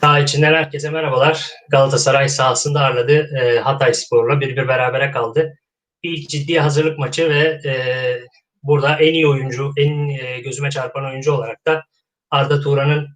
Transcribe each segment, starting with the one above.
Saha içinden herkese merhabalar. Galatasaray sahasında ağırladı e, Hatay Spor'la bir bir berabere kaldı. İlk ciddi hazırlık maçı ve e, burada en iyi oyuncu, en e, gözüme çarpan oyuncu olarak da Arda Turan'ın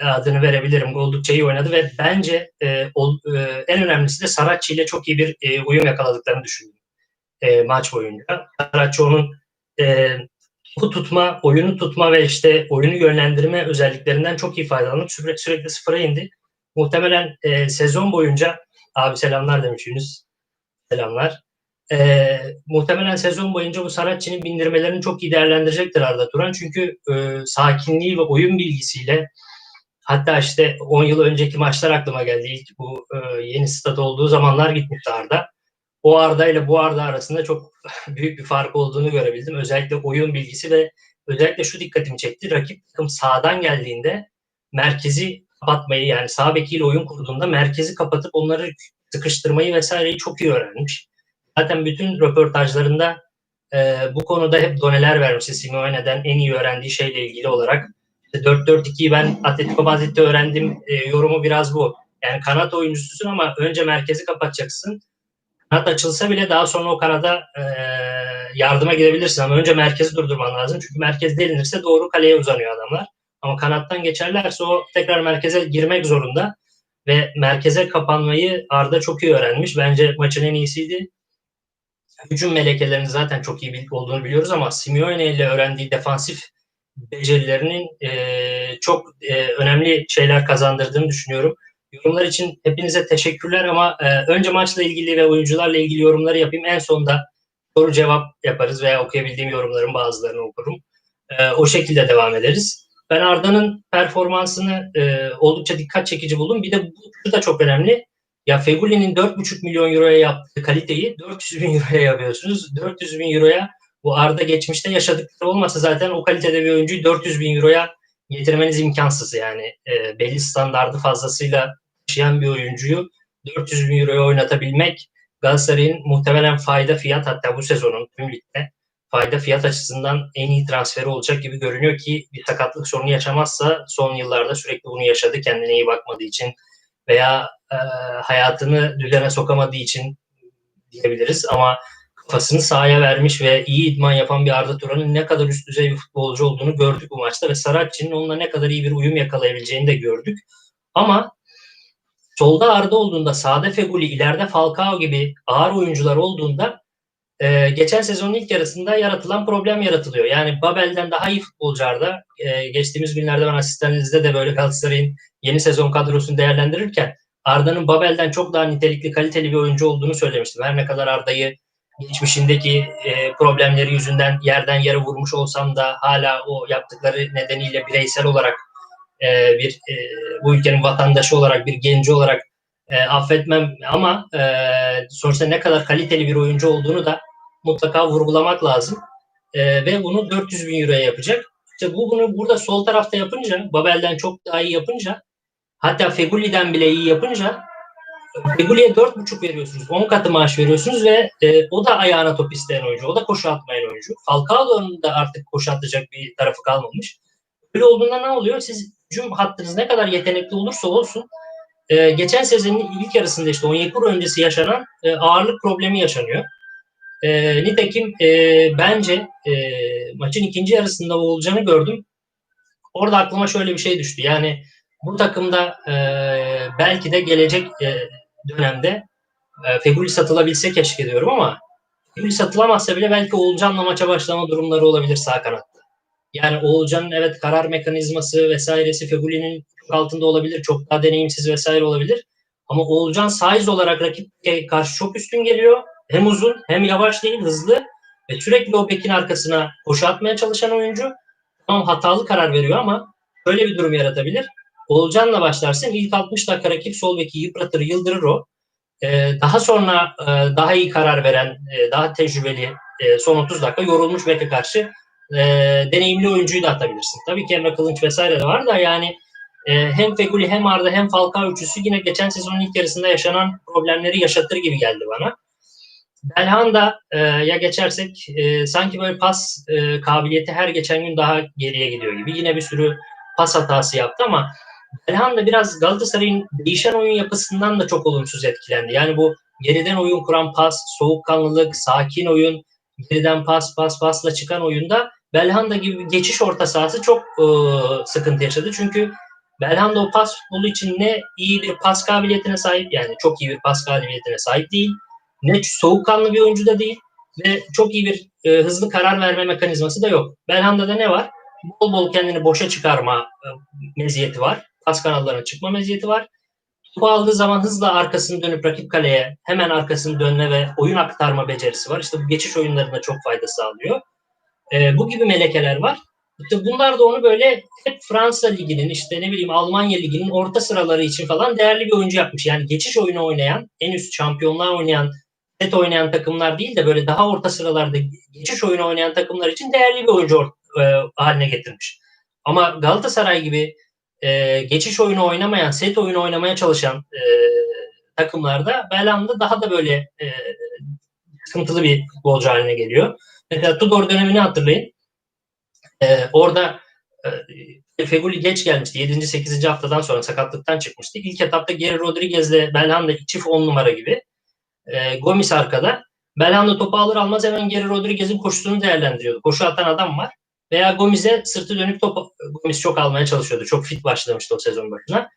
adını verebilirim. Oldukça iyi oynadı ve bence e, ol, e, en önemlisi de Saratçı ile çok iyi bir e, uyum yakaladıklarını düşündüm e, maç boyunca. Saratçı onun e, topu tutma, oyunu tutma ve işte oyunu yönlendirme özelliklerinden çok iyi faydalanıp sürekli, sürekli sıfıra indi. Muhtemelen e, sezon boyunca abi selamlar demiş. Selamlar. E, muhtemelen sezon boyunca bu Saratçı'nın bindirmelerini çok iyi değerlendirecektir Arda Turan. Çünkü e, sakinliği ve oyun bilgisiyle hatta işte 10 yıl önceki maçlar aklıma geldi. İlk bu e, yeni stat olduğu zamanlar gitmişti Arda o Arda ile bu Arda arasında çok büyük bir fark olduğunu görebildim. Özellikle oyun bilgisi ve özellikle şu dikkatimi çekti. Rakip takım sağdan geldiğinde merkezi kapatmayı yani sağ bekiyle oyun kurduğunda merkezi kapatıp onları sıkıştırmayı vesaireyi çok iyi öğrenmiş. Zaten bütün röportajlarında e, bu konuda hep doneler vermişti Simeone'den en iyi öğrendiği şeyle ilgili olarak. İşte 4-4-2'yi ben Atletico Madrid'de öğrendim e, yorumu biraz bu. Yani kanat oyuncususun ama önce merkezi kapatacaksın kanat açılsa bile daha sonra o kanada e, yardıma gidebilirsin ama önce merkezi durdurman lazım. Çünkü merkez delinirse doğru kaleye uzanıyor adamlar. Ama kanattan geçerlerse o tekrar merkeze girmek zorunda ve merkeze kapanmayı Arda çok iyi öğrenmiş. Bence maçın en iyisiydi. Hücum melekelerini zaten çok iyi olduğunu biliyoruz ama Simeone ile öğrendiği defansif becerilerinin e, çok e, önemli şeyler kazandırdığını düşünüyorum. Yorumlar için hepinize teşekkürler ama e, önce maçla ilgili ve oyuncularla ilgili yorumları yapayım. En sonda soru cevap yaparız veya okuyabildiğim yorumların bazılarını okurum. E, o şekilde devam ederiz. Ben Arda'nın performansını e, oldukça dikkat çekici buldum. Bir de bu da çok önemli. Ya Feguli'nin 4,5 milyon euroya yaptığı kaliteyi 400 bin euroya yapıyorsunuz. 400 bin euroya bu Arda geçmişte yaşadıkları olmasa zaten o kalitede bir oyuncuyu 400 bin euroya getirmeniz imkansız yani. E, belli standardı fazlasıyla taşıyan bir oyuncuyu 400 bin euroya oynatabilmek Galatasaray'ın muhtemelen fayda fiyat hatta bu sezonun tüm ligde fayda fiyat açısından en iyi transferi olacak gibi görünüyor ki bir sakatlık sorunu yaşamazsa son yıllarda sürekli bunu yaşadı kendine iyi bakmadığı için veya e, hayatını düzene sokamadığı için diyebiliriz ama kafasını sahaya vermiş ve iyi idman yapan bir Arda Turan'ın ne kadar üst düzey bir futbolcu olduğunu gördük bu maçta ve Saracchi'nin onunla ne kadar iyi bir uyum yakalayabileceğini de gördük. Ama solda Arda olduğunda sağda Feguli, ileride Falcao gibi ağır oyuncular olduğunda e, geçen sezonun ilk yarısında yaratılan problem yaratılıyor. Yani Babel'den daha iyi futbolcu Arda. E, geçtiğimiz günlerde ben asistanınızda de böyle Galatasaray'ın yeni sezon kadrosunu değerlendirirken Arda'nın Babel'den çok daha nitelikli, kaliteli bir oyuncu olduğunu söylemiştim. Her ne kadar Arda'yı geçmişindeki e, problemleri yüzünden yerden yere vurmuş olsam da hala o yaptıkları nedeniyle bireysel olarak e, bir e, bu ülkenin vatandaşı olarak bir genci olarak e, affetmem ama e, sonuçta ne kadar kaliteli bir oyuncu olduğunu da mutlaka vurgulamak lazım. E, ve bunu 400 bin euroya yapacak. İşte bu bunu burada sol tarafta yapınca, Babel'den çok daha iyi yapınca, hatta Feguli'den bile iyi yapınca Feguli'ye 4,5 veriyorsunuz. 10 katı maaş veriyorsunuz ve e, o da ayağına top isteyen oyuncu. O da koşu atmayan oyuncu. Falcao'nun da artık koşu atacak bir tarafı kalmamış. Böyle olduğunda ne oluyor? Siz hücum hattınız ne kadar yetenekli olursa olsun e, geçen sezonun ilk yarısında işte Onyekuru öncesi yaşanan e, ağırlık problemi yaşanıyor. E, nitekim e, bence e, maçın ikinci yarısında olacağını gördüm. Orada aklıma şöyle bir şey düştü. Yani bu takımda e, belki de gelecek e, dönemde e, Feguli satılabilse keşke diyorum ama Feguli satılamazsa bile belki Oğulcan'la maça başlama durumları olabilir sağ kanatta. Yani Oğulcan'ın evet karar mekanizması vesairesi Feguli'nin altında olabilir. Çok daha deneyimsiz vesaire olabilir. Ama Oğulcan size olarak rakip karşı çok üstün geliyor. Hem uzun hem yavaş değil hızlı ve sürekli o bekin arkasına koşu atmaya çalışan oyuncu. Tamam hatalı karar veriyor ama böyle bir durum yaratabilir. Oğulcan'la başlarsın ilk 60 dakika rakip sol beki yıpratır yıldırır o. Ee, daha sonra e, daha iyi karar veren, e, daha tecrübeli e, son 30 dakika yorulmuş beke karşı e, deneyimli oyuncuyu da atabilirsin. Tabii ki Emre Kılınç vesaire de var da yani e, hem Feguli hem Arda hem Falcao üçlüsü yine geçen sezonun ilk yarısında yaşanan problemleri yaşatır gibi geldi bana. Belhanda e, ya geçersek e, sanki böyle pas e, kabiliyeti her geçen gün daha geriye gidiyor gibi. Yine bir sürü pas hatası yaptı ama Belhanda biraz Galatasaray'ın değişen oyun yapısından da çok olumsuz etkilendi. Yani bu geriden oyun kuran pas, soğukkanlılık, sakin oyun, geriden pas, pas, pasla çıkan oyunda Belhanda gibi bir geçiş orta sahası çok e, sıkıntı yaşadı. Çünkü Belhanda o pas futbolu için ne iyi bir pas kabiliyetine sahip yani çok iyi bir pas kabiliyetine sahip değil. Ne soğukkanlı bir oyuncu da değil ve çok iyi bir e, hızlı karar verme mekanizması da yok. Belhanda'da ne var? Bol bol kendini boşa çıkarma e, meziyeti var. Pas kanallarına çıkma meziyeti var. Topu aldığı zaman hızla arkasını dönüp rakip kaleye hemen arkasını dönme ve oyun aktarma becerisi var. İşte bu geçiş oyunlarında çok fayda sağlıyor. E, bu gibi melekeler var. İşte bunlar da onu böyle hep Fransa Ligi'nin işte ne bileyim Almanya Ligi'nin orta sıraları için falan değerli bir oyuncu yapmış. Yani geçiş oyunu oynayan, en üst şampiyonlar oynayan, set oynayan takımlar değil de böyle daha orta sıralarda geçiş oyunu oynayan takımlar için değerli bir oyuncu e, haline getirmiş. Ama Galatasaray gibi e, geçiş oyunu oynamayan, set oyunu oynamaya çalışan e, takımlarda Belhanda daha da böyle e, sıkıntılı bir futbolcu haline geliyor. Mesela Tudor dönemini hatırlayın. E, orada e, Feguli geç gelmişti. 7. 8. haftadan sonra sakatlıktan çıkmıştı. İlk etapta Geri Rodriguez ile Belhanda çift 10 numara gibi. E, Gomis arkada. Belhanda topu alır almaz hemen Geri Rodriguez'in koşusunu değerlendiriyordu. Koşu atan adam var. Veya Gomis'e sırtı dönük top Gomis çok almaya çalışıyordu. Çok fit başlamıştı o sezon başına.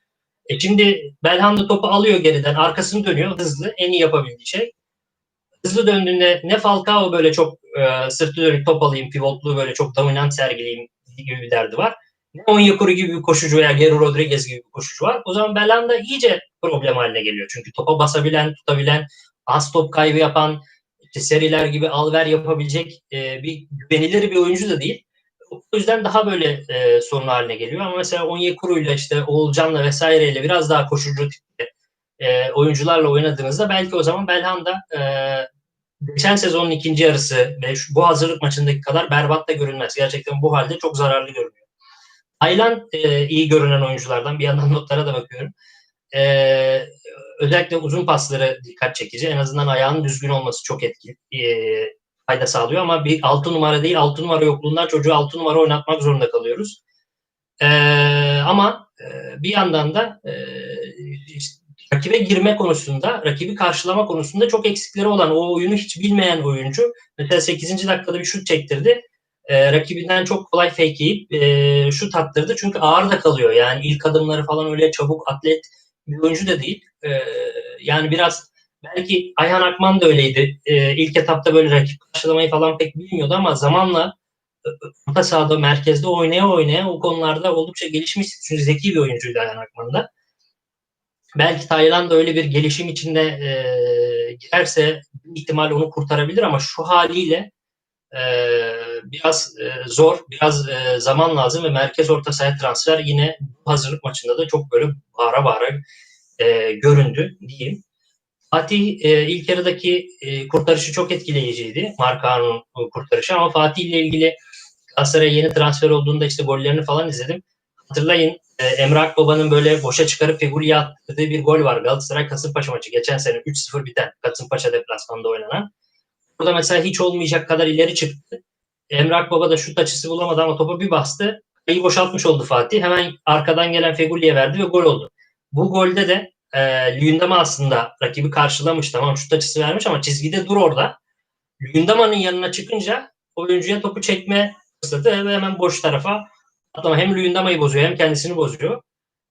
E şimdi Belhanda topu alıyor geriden. Arkasını dönüyor hızlı. En iyi yapabildiği şey. Hızlı döndüğünde ne Falcao böyle çok e, sırtı dönük top alayım, pivotlu böyle çok dominant sergileyim gibi bir derdi var. Ne Onyekuru gibi bir koşucu veya Geri Rodriguez gibi bir koşucu var. O zaman Belhanda iyice problem haline geliyor. Çünkü topa basabilen, tutabilen, az top kaybı yapan, işte seriler gibi alver yapabilecek e, bir güvenilir bir oyuncu da değil. O yüzden daha böyle e, sorun haline geliyor. Ama mesela Onyekuru'yla işte Oğulcan'la vesaireyle biraz daha koşucu tipte e, oyuncularla oynadığınızda belki o zaman Belhanda e, geçen sezonun ikinci yarısı ve şu, bu hazırlık maçındaki kadar berbat da görünmez. Gerçekten bu halde çok zararlı görünüyor. Aylan e, iyi görünen oyunculardan. Bir yandan notlara da bakıyorum. E, özellikle uzun pasları dikkat çekici. En azından ayağının düzgün olması çok etkili. E, fayda sağlıyor ama bir 6 numara değil 6 numara yokluğundan çocuğu 6 numara oynatmak zorunda kalıyoruz. E, ama e, bir yandan da e, işte, rakibe girme konusunda, rakibi karşılama konusunda çok eksikleri olan o oyunu hiç bilmeyen oyuncu. Mesela 8. dakikada bir şut çektirdi. E, rakibinden çok kolay fakeleyip e, şut attırdı. Çünkü ağır da kalıyor. Yani ilk adımları falan öyle çabuk atlet bir oyuncu da değil. E, yani biraz belki Ayhan Akman da öyleydi. E, ilk etapta böyle rakip karşılamayı falan pek bilmiyordu ama zamanla e, orta sahada merkezde oynaya oynaya o konularda oldukça gelişmiş. Çünkü zeki bir oyuncuydu Ayhan Akman da. Belki Tayland öyle bir gelişim içinde e, girerse ihtimal onu kurtarabilir ama şu haliyle e, biraz e, zor, biraz e, zaman lazım ve merkez orta saha transfer yine hazırlık maçında da çok böyle bağıra bağıra e, göründü diyeyim. Fatih e, ilk yarıdaki e, kurtarışı çok etkileyiciydi. Markan'ın kurtarışı ama Fatih ile ilgili Galatasaray'a yeni transfer olduğunda işte gollerini falan izledim. Hatırlayın e, Emre Akbaba'nın böyle boşa çıkarıp Fegüli'ye attığı bir gol var. Galatasaray Kasımpaşa maçı. Geçen sene 3-0 biten Kasımpaşa deplasmanda oynanan. Burada mesela hiç olmayacak kadar ileri çıktı. Emre Akbaba da şut açısı bulamadı ama topa bir bastı. İyi boşaltmış oldu Fatih. Hemen arkadan gelen Fegüli'ye verdi ve gol oldu. Bu golde de e, Lüyendama aslında rakibi karşılamış. Tamam şut açısı vermiş ama çizgide dur orada. Lüyendama'nın yanına çıkınca oyuncuya topu çekme fırsatı ve hemen boş tarafa atlama. Hem Lüyendama'yı bozuyor hem kendisini bozuyor.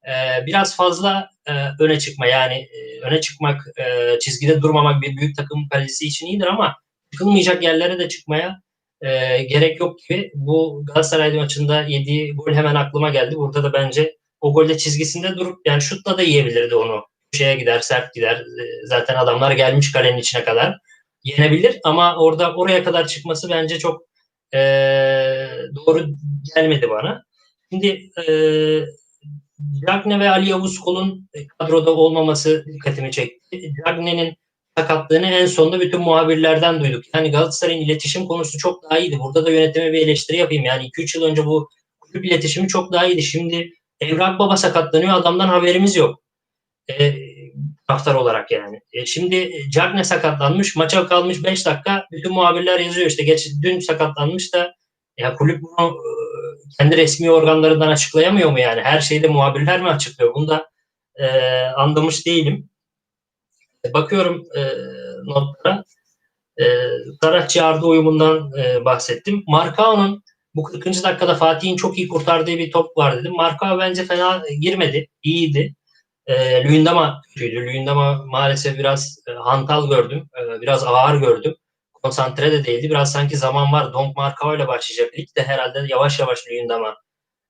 E, biraz fazla e, öne çıkma yani e, öne çıkmak, e, çizgide durmamak bir büyük takım kalecisi için iyidir ama çıkılmayacak yerlere de çıkmaya e, gerek yok gibi. Bu Galatasaray maçında yediği gol hemen aklıma geldi. Burada da bence o golde çizgisinde durup yani şutla da yiyebilirdi onu. Şeye gider, sert gider. E, zaten adamlar gelmiş kalenin içine kadar. Yenebilir ama orada oraya kadar çıkması bence çok e, doğru gelmedi bana. Şimdi e, Cagne ve Ali Yavuz Kol'un kadroda olmaması dikkatimi çekti. Cagne'nin sakatlığını en sonunda bütün muhabirlerden duyduk. Yani Galatasaray'ın iletişim konusu çok daha iyiydi. Burada da yönetime bir eleştiri yapayım. Yani 2-3 yıl önce bu kulüp iletişimi çok daha iyiydi. Şimdi Evrak Baba sakatlanıyor. Adamdan haberimiz yok. E, taraftar olarak yani. E, şimdi Cagne sakatlanmış. Maça kalmış 5 dakika. Bütün muhabirler yazıyor işte. Geç, dün sakatlanmış da ya kulüp bunu kendi resmi organlarından açıklayamıyor mu yani? Her şeyde muhabirler mi açıklıyor? Bunu da e, anlamış değilim. E, bakıyorum e, notlara. E, Saratçı Arda uyumundan e, bahsettim. Markao'nun bu 40. dakikada Fatih'in çok iyi kurtardığı bir top var dedim. Markao bence fena girmedi. iyiydi. E, Luyendama kötüydü. Luyendama maalesef biraz e, hantal gördüm. E, biraz ağır gördüm. Konsantre de değildi. Biraz sanki zaman var. Donk Markao ile başlayacak. Lig de herhalde yavaş yavaş Luyendama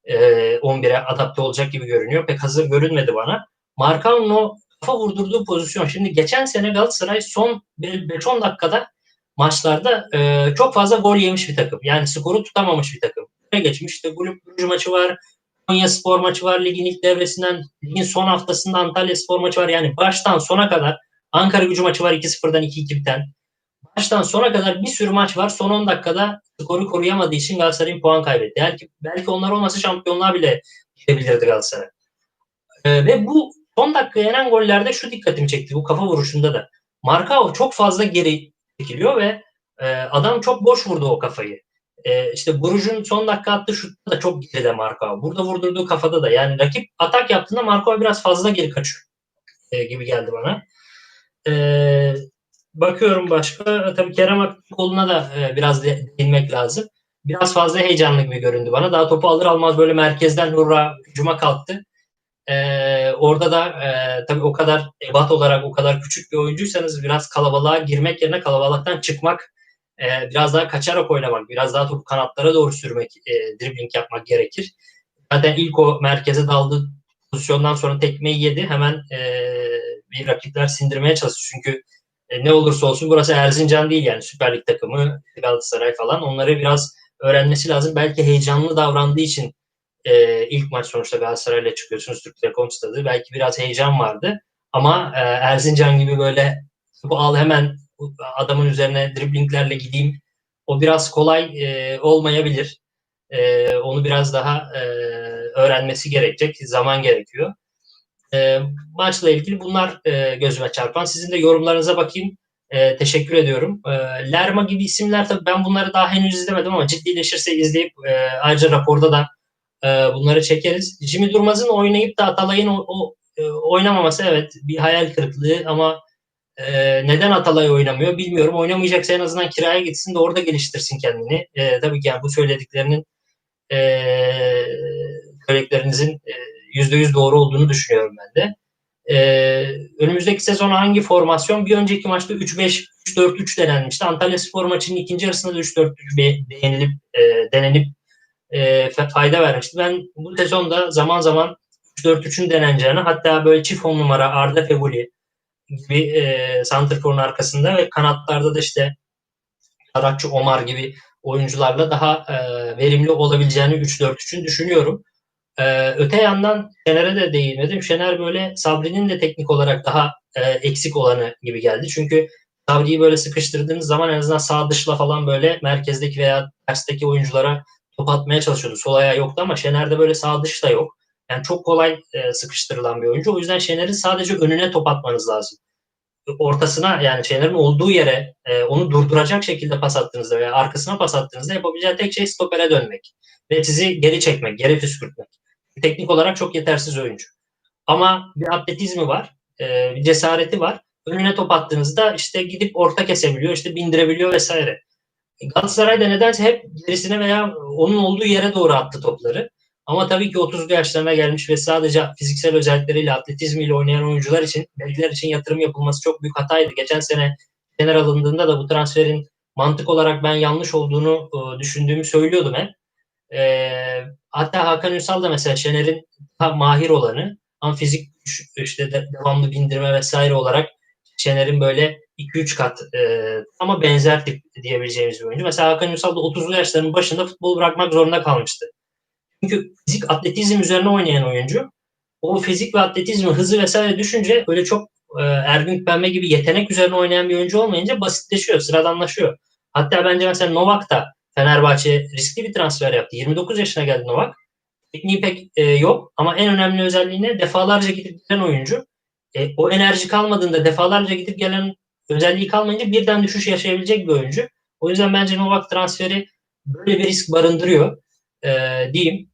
e, 11'e adapte olacak gibi görünüyor. Pek hazır görünmedi bana. Markao'nun o kafa vurdurduğu pozisyon. Şimdi geçen sene Galatasaray son 5-10 dakikada maçlarda e, çok fazla gol yemiş bir takım. Yani skoru tutamamış bir takım. Ne geçmiş? İşte Brugge maçı var. Konya Spor maçı var. Ligin ilk devresinden ligin son haftasında Antalya Spor maçı var. Yani baştan sona kadar Ankara gücü maçı var 2-0'dan 2-2 biten. Baştan sona kadar bir sürü maç var. Son 10 dakikada skoru koruyamadığı için Galatasaray'ın puan kaybetti. Belki, belki onlar olmasa şampiyonluğa bile gidebilirdi Galatasaray. Ee, ve bu son dakika yenen gollerde şu dikkatimi çekti. Bu kafa vuruşunda da. Markao çok fazla geri çekiliyor ve e, adam çok boş vurdu o kafayı. E, işte Buruj'un son dakika attığı şutta da çok geride Markao. Burada vurdurduğu kafada da. Yani rakip atak yaptığında Markao biraz fazla geri kaçıyor e, gibi geldi bana. E, bakıyorum başka. Tabii Kerem Aktürkoğlu'na da e, biraz değinmek lazım. Biraz fazla heyecanlı gibi göründü bana. Daha topu alır almaz böyle merkezden hurra hücuma kalktı. Ee, orada da e, tabii o kadar ebat olarak o kadar küçük bir oyuncuysanız biraz kalabalığa girmek yerine kalabalıktan çıkmak, e, biraz daha kaçarak oynamak, biraz daha topu kanatlara doğru sürmek, e, dribbling yapmak gerekir. Zaten ilk o merkeze daldığı pozisyondan sonra tekmeyi yedi. Hemen e, bir rakipler sindirmeye çalıştı. Çünkü e, ne olursa olsun burası Erzincan değil yani Süper Lig takımı, Galatasaray falan. Onları biraz öğrenmesi lazım. Belki heyecanlı davrandığı için e, ilk maç sonuçta Galatasaray'la çıkıyorsunuz Türk Telekom stadı. Belki biraz heyecan vardı. Ama e, Erzincan gibi böyle bu al hemen adamın üzerine driblinglerle gideyim. O biraz kolay e, olmayabilir. E, onu biraz daha e, öğrenmesi gerekecek. Zaman gerekiyor. E, maçla ilgili bunlar e, gözüme çarpan. Sizin de yorumlarınıza bakayım. E, teşekkür ediyorum. E, Lerma gibi isimler tabii ben bunları daha henüz izlemedim ama ciddileşirse izleyip e, ayrıca raporda da e, bunları çekeriz. Jimmy Durmaz'ın oynayıp da Atalay'ın o, o e, oynamaması evet bir hayal kırıklığı ama e, neden Atalay oynamıyor bilmiyorum. Oynamayacaksa en azından kiraya gitsin de orada geliştirsin kendini. E, tabii ki yani bu söylediklerinin e, söylediklerinizin e, %100 doğru olduğunu düşünüyorum ben de. Ee, önümüzdeki sezon hangi formasyon? Bir önceki maçta 3-5-3-4-3 denenmişti. Antalya Spor maçının ikinci yarısında da 3-4-3 denilip, e, denenip e, fayda vermişti. Ben bu sezonda zaman zaman 3-4-3'ün deneneceğini hatta böyle çift on numara Arda Feguli gibi e, Santrfor'un arkasında ve kanatlarda da işte Tarakçı Omar gibi oyuncularla daha e, verimli olabileceğini 3-4-3'ün düşünüyorum. E, öte yandan Şener'e de değinmedim. Şener böyle Sabri'nin de teknik olarak daha e, eksik olanı gibi geldi. Çünkü Sabri'yi böyle sıkıştırdığınız zaman en azından sağ dışla falan böyle merkezdeki veya tersteki oyunculara top atmaya çalışıyordu. Sol ayağı yoktu ama Şener'de böyle sağ dış da yok. Yani çok kolay e, sıkıştırılan bir oyuncu. O yüzden Şener'in sadece önüne top atmanız lazım. Ortasına yani Şener'in olduğu yere e, onu durduracak şekilde pas attığınızda veya arkasına pas attığınızda yapabileceği tek şey stopere dönmek. Ve sizi geri çekmek, geri püskürtmek. Teknik olarak çok yetersiz oyuncu. Ama bir atletizmi var, e, bir cesareti var. Önüne top attığınızda işte gidip orta kesebiliyor, işte bindirebiliyor vesaire. Galatasaray da nedense hep gerisine veya onun olduğu yere doğru attı topları. Ama tabii ki 30'lu yaşlarına gelmiş ve sadece fiziksel özellikleriyle, atletizmiyle oynayan oyuncular için, belediyeler için yatırım yapılması çok büyük hataydı. Geçen sene kenar alındığında da bu transferin mantık olarak ben yanlış olduğunu e, düşündüğümü söylüyordum hep. E, hatta Hakan Ünsal da mesela Şener'in daha mahir olanı ama fizik işte devamlı bindirme vesaire olarak Şener'in böyle 2-3 kat e, ama benzer tip diyebileceğimiz bir oyuncu. Mesela Hakan Ünsal da 30'lu yaşlarının başında futbol bırakmak zorunda kalmıştı. Çünkü fizik atletizm üzerine oynayan oyuncu o fizik ve atletizmi, hızı vesaire düşünce öyle çok e, Ergün Pembe gibi yetenek üzerine oynayan bir oyuncu olmayınca basitleşiyor, sıradanlaşıyor. Hatta bence mesela Novak da Fenerbahçe riskli bir transfer yaptı. 29 yaşına geldi Novak. Tekniği pek e, yok ama en önemli özelliği ne? Defalarca gidip gelen oyuncu. E, o enerji kalmadığında defalarca gidip gelen özelliği kalmayınca birden düşüş yaşayabilecek bir oyuncu. O yüzden bence Novak transferi böyle bir risk barındırıyor. e, diyeyim.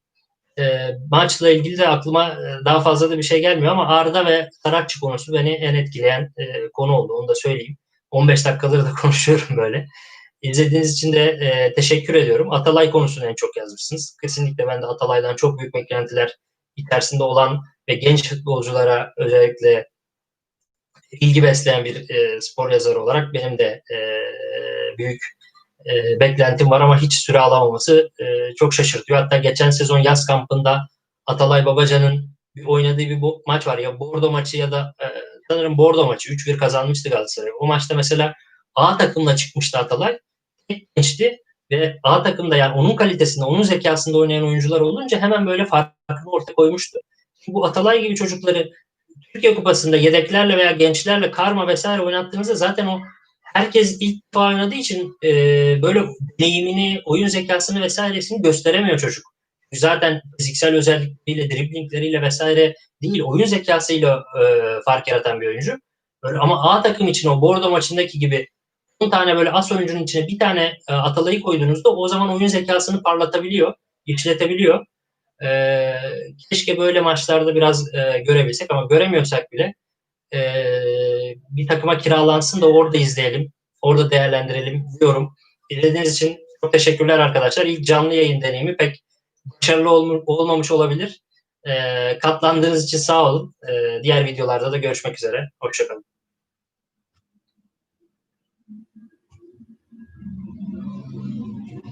E, maçla ilgili de aklıma e, daha fazla da bir şey gelmiyor ama Arda ve Sarakçı konusu beni en etkileyen e, konu oldu. Onu da söyleyeyim. 15 dakikaları da konuşuyorum böyle. İzlediğiniz için de e, teşekkür ediyorum. Atalay konusunu en çok yazmışsınız. Kesinlikle ben de Atalay'dan çok büyük beklentiler içerisinde olan ve genç futbolculara özellikle ilgi besleyen bir e, spor yazarı olarak benim de e, büyük e, beklentim var ama hiç süre alamaması e, çok şaşırtıyor. Hatta geçen sezon yaz kampında Atalay Babacan'ın oynadığı bir maç var ya Bordo maçı ya da e, sanırım Bordo maçı 3-1 kazanmıştı Galatasaray. O maçta mesela A takımla çıkmıştı Atalay. Tek gençti ve A takımda yani onun kalitesinde, onun zekasında oynayan oyuncular olunca hemen böyle farkını ortaya koymuştu. Bu Atalay gibi çocukları Türkiye Kupası'nda yedeklerle veya gençlerle karma vesaire oynattığınızda zaten o herkes ilk defa oynadığı için e, böyle deneyimini, oyun zekasını vesairesini gösteremiyor çocuk. Zaten fiziksel özellikleriyle, driblingleriyle vesaire değil, oyun zekasıyla e, fark yaratan bir oyuncu. Böyle, ama A takım için o Bordo maçındaki gibi 10 tane böyle as oyuncunun içine bir tane e, Atalay'ı koyduğunuzda o zaman oyun zekasını parlatabiliyor, işletebiliyor. E, keşke böyle maçlarda biraz e, görebilsek ama göremiyorsak bile e, bir takıma kiralansın da orada izleyelim, orada değerlendirelim diyorum. İzlediğiniz için çok teşekkürler arkadaşlar. İlk canlı yayın deneyimi pek başarılı olm- olmamış olabilir. E, katlandığınız için sağ olun. E, diğer videolarda da görüşmek üzere. Hoşçakalın.